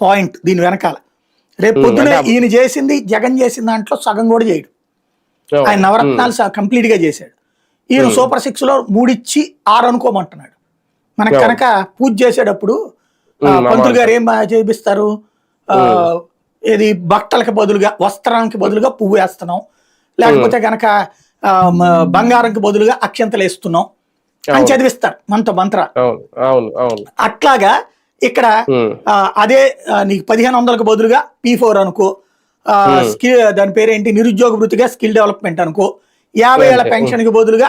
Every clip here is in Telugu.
పాయింట్ దీని వెనకాల. రేపు పొద్దునే ఈయన చేసింది జగన్ చేసిన దాంట్లో సగం కూడా చేయడు. ఆయన నవరత్నాలు కంప్లీట్గా చేశాడు. ఈయన సూపర్ సిక్స్లో మూడిచ్చి ఆరు అనుకోమంటున్నాడు. మనకు. కనుక పూజ చేసేటప్పుడు పంతులు. గారు ఏం చేపిస్తారు? ఆ, ఏది బట్టలకి బదులుగా వస్త్రానికి బదులుగా పువ్వు వేస్తున్నాం. లేకపోతే కనుక బంగారంకి బదులుగా అక్షంతలు వేస్తున్నాం. అని. చదివిస్తారు మనతో మంత్ర అట్లాగా ఇక్కడ అదే నీకు పదిహేను వందలకు బదులుగా పీ ఫోర్ అనుకో. స్కిల్ దాని పేరేంటి? నిరుద్యోగ వృత్తిగా స్కిల్ డెవలప్మెంట్ అనుకో. యాభై ఏళ్ళ పెన్షన్కి బదులుగా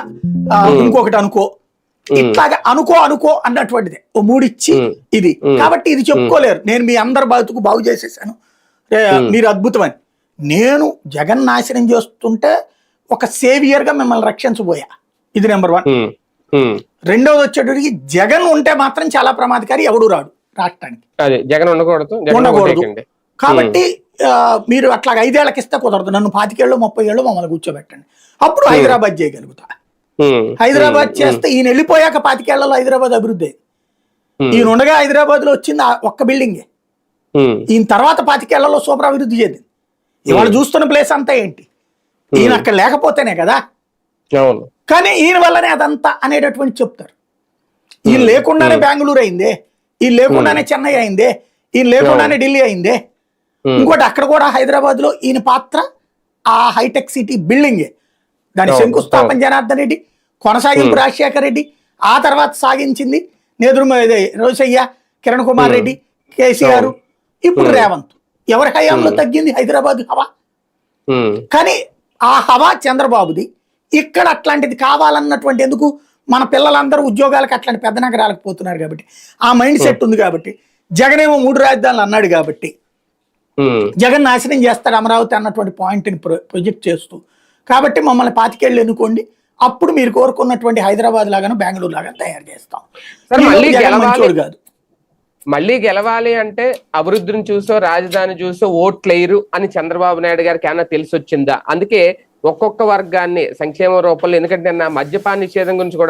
ఇంకొకటి అనుకో. ఇట్లాగా అనుకో అనుకో అన్నటువంటిది. ఓ మూడిచ్చి. ఇది. కాబట్టి ఇది చెప్పుకోలేరు. నేను మీ అందరి బతుకు బాగు చేసేసాను. మీరు అద్భుతమని. నేను జగన్ నాశనం చేస్తుంటే ఒక సేవియర్గా మిమ్మల్ని రక్షించబోయా. ఇది నెంబర్ వన్. రెండవది వచ్చేటప్పటికి జగన్ ఉంటే మాత్రం చాలా ప్రమాదకారి ఎవడు రాడు. రాష్ట్రానికి. అదే జగన్ ఉండకూడదు. కాబట్టి మీరు అట్లా ఐదేళ్ళకి ఇస్తే కుదరదు. నన్ను పాతికేళ్ళు ముప్పై ఏళ్ళు మమ్మల్ని కూర్చోబెట్టండి. అప్పుడు హైదరాబాద్ చేయగలుగుతా. హైదరాబాద్ చేస్తే ఈయన వెళ్ళిపోయాక పాతికేళ్ళలో హైదరాబాద్ అభివృద్ధి. ఈయన ఉండగా హైదరాబాద్లో వచ్చింది ఒక్క బిల్డింగే. ఈయన తర్వాత పాతికేళ్ళలో సూపర్ అభివృద్ధి చెందింది. ఇవాళ చూస్తున్న ప్లేస్ అంతా ఏంటి? ఈయన అక్కడ లేకపోతేనే కదా? కానీ ఈయన వల్లనే అదంతా అనేటటువంటి చెప్తారు. ఈయన లేకుండానే బెంగళూరు అయిందే. ఈయన లేకుండానే చెన్నై అయిందే ఈయన లేకుండానే ఢిల్లీ అయిందే. ఇంకోటి అక్కడ కూడా హైదరాబాద్లో ఈయన పాత్ర ఆ హైటెక్ సిటీ బిల్డింగే. దాని శంకుస్థాపన జనార్దన్ రెడ్డి కొనసాగింపు రాజశేఖర్ రెడ్డి ఆ తర్వాత సాగించింది నేదురు ఇదే రోసయ్య కిరణ్ కుమార్ రెడ్డి కేసీఆర్ ఇప్పుడు రేవంత్. ఎవరి హయాంలో తగ్గింది హైదరాబాద్ హవా? కానీ ఆ హవా చంద్రబాబుది. ఇక్కడ అట్లాంటిది కావాలన్నటువంటి ఎందుకు మన పిల్లలందరూ ఉద్యోగాలకు అట్లాంటి పెద్ద నగరాలకు పోతున్నారు కాబట్టి ఆ మైండ్ సెట్ ఉంది కాబట్టి జగన్ ఏమో మూడు రాజధానులు అన్నాడు కాబట్టి ఉమ్, జగన్ నాశనం చేస్తాడు అమరావతి అన్నటువంటి పాయింట్ని ప్రొ ప్రొజెక్ట్ చేస్తూ. కాబట్టి మమ్మల్ని పాతికేళ్ళు ఎన్నుకోండి అప్పుడు మీరు కోరుకున్నటువంటి హైదరాబాద్ లాగాను బెంగళూరు లాగా తయారు చేస్తాం. కాదు. మళ్ళీ గెలవాలి అంటే అభివృద్ధిని చూసో రాజధాని చూసో ఓట్లేరు అని చంద్రబాబు నాయుడు గారికి ఏమన్నా తెలిసి వచ్చిందా అందుకే ఒక్కొక్క వర్గాన్ని సంక్షేమ రూపంలో ఎందుకంటే నా మద్యపాన నిషేధం గురించి కూడా